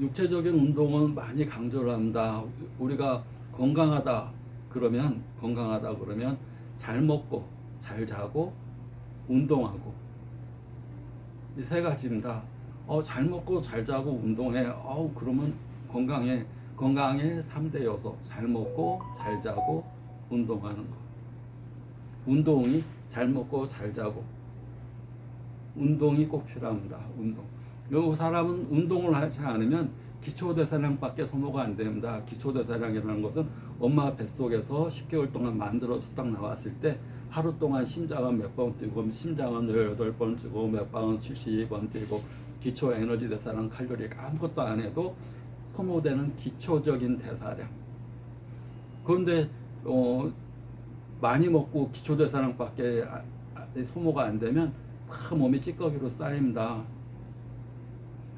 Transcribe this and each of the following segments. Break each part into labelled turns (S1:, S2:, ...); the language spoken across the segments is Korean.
S1: 육체적인 운동은 많이 강조를 합니다. 우리가 건강하다 그러면 건강하다 그러면 잘 먹고 잘 자고 운동하고 이 세 가지입니다. 어, 잘 먹고 잘 자고 운동해. 어우 그러면 건강해. 건강의 3대 요소. 잘 먹고 잘 자고 운동하는 거. 운동이 잘 먹고 잘 자고 운동이 꼭 필요합니다. 운동. 요 사람은 운동을 하지 않으면 기초대사량밖에 소모가 안 됩니다. 기초대사량이라는 것은 엄마 뱃속에서 10개월 동안 만들어서 딱 나왔을 때 하루 동안 심장은 몇 번 뛰고 심장은 18번 뛰고 몇 방은 72번 뛰고 기초 에너지 대사량 칼로리 아무것도 안 해도 소모되는 기초적인 대사량. 그런데 어, 많이 먹고 기초 대사량밖에 아- 아- 소모가 안 되면 다 몸이 찌꺼기로 쌓입니다.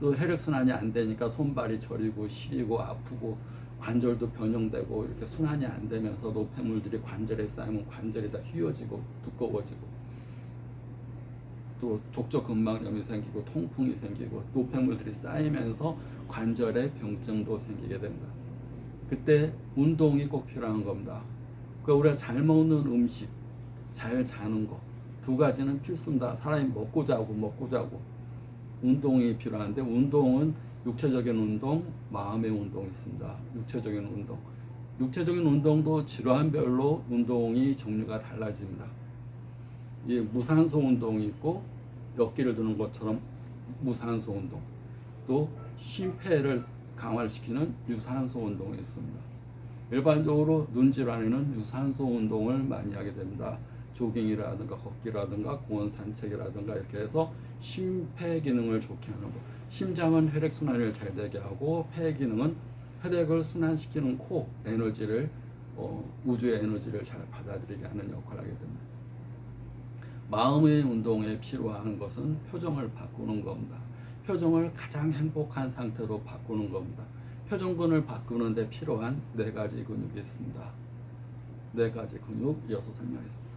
S1: 또 혈액 순환이 안 되니까 손발이 저리고 시리고 아프고 관절도 변형되고 이렇게 순환이 안 되면서 노폐물들이 관절에 쌓이면 관절이 다 휘어지고 두꺼워지고 또 족저근막염이 생기고 통풍이 생기고 노폐물들이 쌓이면서 관절에 병증도 생기게 됩니다. 그때 운동이 꼭 필요한 겁니다. 그러니까 우리가 잘 먹는 음식, 잘 자는 거 두 가지는 필수입니다. 사람이 먹고 자고 먹고 자고 운동이 필요한데 운동은 육체적인 운동, 마음의 운동이 있습니다. 육체적인 운동. 육체적인 운동도 질환별로 운동이 종류가 달라집니다. 이 무산소 운동이 있고 역기를 드는 것처럼 무산소 운동, 또 심폐를 강화시키는 유산소 운동이 있습니다. 일반적으로 눈 질환에는 유산소 운동을 많이 하게 됩니다. 조깅이라든가 걷기라든가 공원 산책이라든가 이렇게 해서 심폐 기능을 좋게 하는 거. 심장은 혈액 순환을 잘 되게 하고 폐 기능은 혈액을 순환시키는 코 에너지를 어, 우주의 에너지를 잘 받아들이게 하는 역할을 하게 됩니다. 마음의 운동에 필요한 것은 표정을 바꾸는 겁니다. 표정을 가장 행복한 상태로 바꾸는 겁니다. 표정근을 바꾸는데 필요한 네 가지 근육이 있습니다. 네 가지 근육 이어서 설명했습니다.